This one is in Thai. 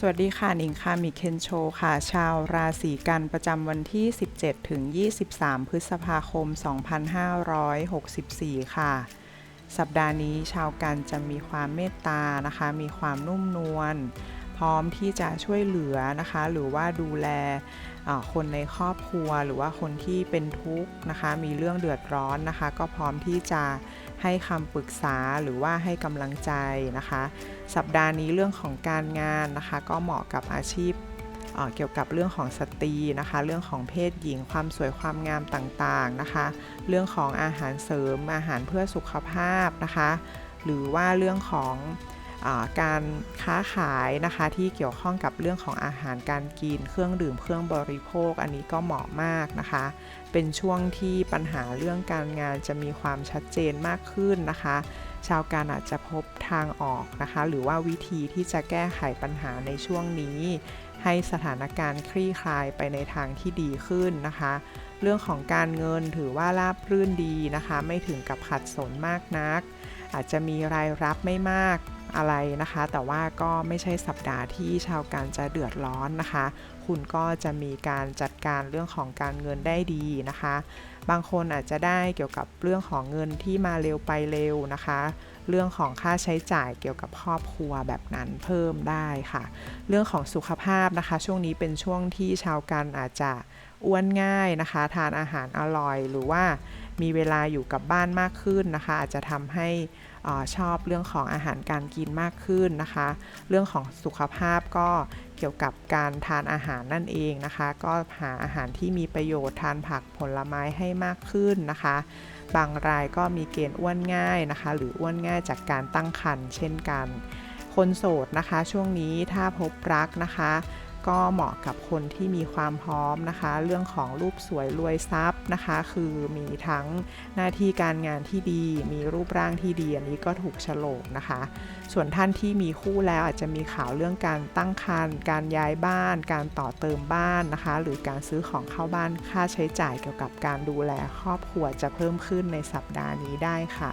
สวัสดีค่ะหนิงค่ะมิเคนโชค่ะ ชาวราศีกันประจำวันที่ 17 ถึง 23 พฤษภาคม 2564 ค่ะ สัปดาห์นี้ชาวกันจะมีความเมตตานะคะ มีความนุ่มนวล พร้อมที่จะช่วยเหลือนะคะ หรือว่าดูแลคนในครอบครัว หรือว่าคนที่เป็นทุกข์นะคะ มีเรื่องเดือดร้อนนะคะ ก็พร้อมที่จะให้คำปรึกษาหรือว่าให้กำลังใจนะคะ สัปดาห์นี้เรื่องของการงานนะคะ ก็เหมาะกับอาชีพเเกี่ยวกับเรื่องของสตรีนะคะ เรื่องของเพศหญิง ความสวยความงามต่างๆนะคะ เรื่องของอาหารเสริมอาหารเพื่อสุขภาพนะคะ หรือว่าเรื่องของ การค้าขายนะคะที่เกี่ยวข้องกับเรื่องของอาหารการกิน เครื่องดื่มเครื่องบริโภค อันนี้ก็เหมาะมากนะคะ เป็นช่วงที่ปัญหาเรื่องการงานจะมีความชัดเจนมากขึ้นนะคะ ชาวการอาจจะพบทางออกนะคะ หรือว่าวิธีที่จะแก้ไขปัญหาในช่วงนี้ ให้สถานการณ์คลี่คลายไปในทางที่ดีขึ้นนะคะ เรื่องของการเงินถือว่าราบรื่นดีนะคะ ไม่ถึงกับขัดสนมากนัก อาจจะมีรายรับไม่มาก อะไรนะคะ แต่ว่าก็ไม่ใช่สัปดาห์ที่ชาวการจะเดือดร้อนนะคะ คุณก็จะมีการจัดการเรื่องของการเงินได้ดีนะคะ บางคนอาจจะได้เกี่ยวกับเรื่องของเงินที่มาเร็วไปเร็วนะคะ เรื่องของค่าใช้จ่ายเกี่ยวกับครอบครัวแบบนั้นเพิ่มได้ค่ะ เรื่องของสุขภาพนะคะ ช่วงนี้เป็นช่วงที่ชาวกันอาจจะอ้วนง่ายนะคะ ทานอาหารอร่อยหรือว่ามีเวลาอยู่กับบ้านมากขึ้นนะคะ อาจจะทำให้ อชอบเรื่องของอาหารการกินมากขึ้นนะคะ เรื่องของสุขภาพก็เกี่ยวกับการทานอาหารนั่นเองนะคะ ก็หาอาหารที่มีประโยชน์ทานผักผลไม้ให้มากขึ้นนะคะ บางรายก็มีเกณฑ์อ้วนง่ายนะคะ หรืออ้วนง่ายจากการตั้งครรภ์เช่นกัน คนโสดนะคะ ช่วงนี้ถ้าพบรักนะคะ ก็เหมาะกับคนที่มีความพร้อมนะคะ เรื่องของรูปสวยรวยทรัพย์นะคะ คือมีทั้งหน้าที่การงานที่ดี มีรูปร่างที่ดีอันนี้ก็ถูกฉลกนะคะ ส่วนท่านที่มีคู่แล้วอาจจะมีข่าวเรื่องการตั้งครรภ์การย้ายบ้าน การต่อเติมบ้านนะคะ หรือการซื้อของเข้าบ้านค่าใช้จ่ายเกี่ยวกับการดูแลครอบครัวจะเพิ่มขึ้นในสัปดาห์นี้ได้ค่ะ